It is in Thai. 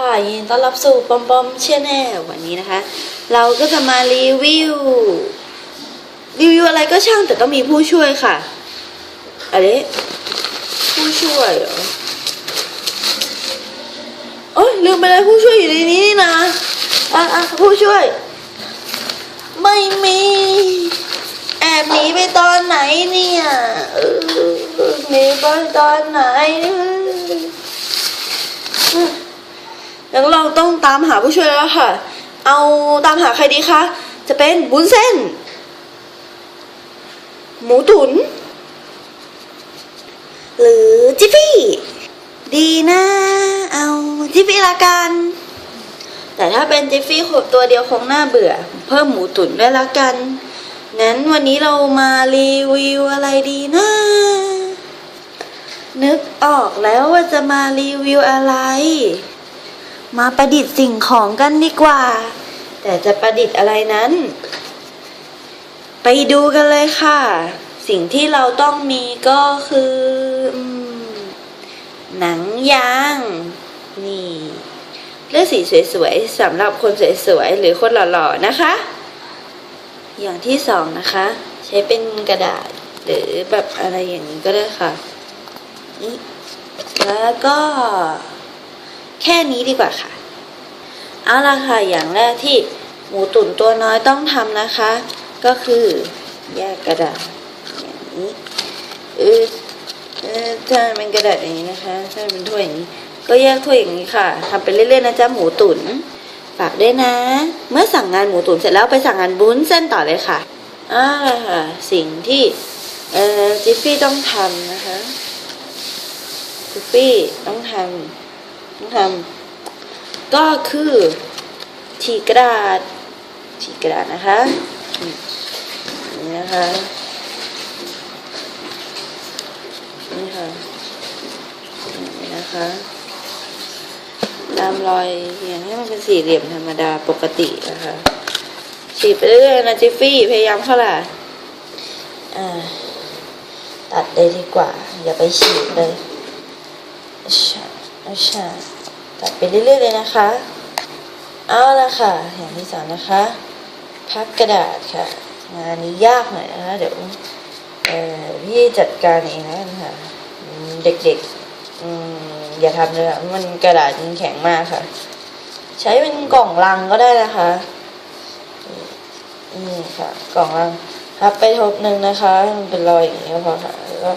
ค่ะยินต้อนรับสู่ปอมปอมเชนแนลวันนี้นะคะ เราก็จะมารีวิว รีวิวอะไรก็ช่างแต่ต้องมีผู้ช่วยค่ะอะไรผู้ช่วยเหรอโอ้ยลืมไปเลยผู้ช่วยอยู่ในนี้นี่นะอะอะผู้ช่วย ไม่มี แอบหนีไปตอนไหนเนี่ยหนีไปตอนไหน เดี๋ยวเราต้องตามหาผู้ช่วยแล้วค่ะ เอาตามหาใครดีคะ จะเป็นบุญเส้น หมูตุน หรือจิฟฟี่ ดีนะ เอาจิฟฟี่ละกัน แต่ถ้าเป็นจิฟฟี่ขบตัวเดียวคงน่าเบื่อ เพิ่มหมูตุ๋นด้วยละกัน งั้นวันนี้เรามารีวิวอะไรดีนะนึกออกแล้วว่าจะมารีวิวอะไร มาประดิษฐ์สิ่งของกันดีกว่า แต่จะประดิษฐ์อะไรนั้น ไปดูกันเลยค่ะ สิ่งที่เราต้องมีก็คือหนังยาง นี่เลือกสีสวยๆสำหรับคนสวยๆหรือคนหล่อๆนะคะ อย่างที่สองนะคะ ใช้เป็นกระดาษหรือแบบอะไรอย่างนี้ก็ได้ค่ะนี่แล้วก็ แค่นี้ดีกว่าค่ะ เอาละค่ะ อย่างแรกที่หมูตุ๋นตัวน้อยต้องทำนะคะ ก็คือแยกกระดาษอย่างนี้เออเออถ้าเป็นกระดาษอย่างนี้นะคะถ้าเป็นถ้วยอย่างนี้ ก็แยกถ้วยอย่างนี้ค่ะทำไปเรื่อยๆนะจ๊ะหมูตุ๋นฝากด้วยนะ เมื่อสั่งงานหมูตุ๋นเสร็จแล้วไปสั่งงานบุ้นเส้นต่อเลยค่ะอ่าค่ะ สิ่งที่เอ่อจิฟฟี่ต้องทำนะคะจิฟฟี่ต้องทำ ทำก็คือฉีกกระดาษฉีกกระดาษนะคะนี่นะคะนี่ค่ะนี่นะคะตามรอยเรียงให้มันเป็นสี่เหลี่ยมธรรมดาปกตินะคะฉีกไปเรื่อยๆนะจิฟฟี่พยายามเข้าล่ะอ่ตัดเลยดีกว่า อย่าไปฉีกเลยอชชาอัชชา ตัดไปเรื่อยๆเลยนะคะ เอาละค่ะอย่างที่สองนะคะพับกระดาษค่ะงานนี้ยากหน่อยนะคะเดี๋ยวเอ่อพี่จัดการเองแล้วกันค่ะเด็กๆอืมอย่าทำเลยค่ะมันกระดาษมันแข็งมากค่ะ ใช้เป็นกล่องลังก็ได้นะคะนี่ค่ะ กล่องลังพับไปทบหนึ่งนะคะ มันเป็นรอยอย่างนี้ก็พอค่ะแล้วก็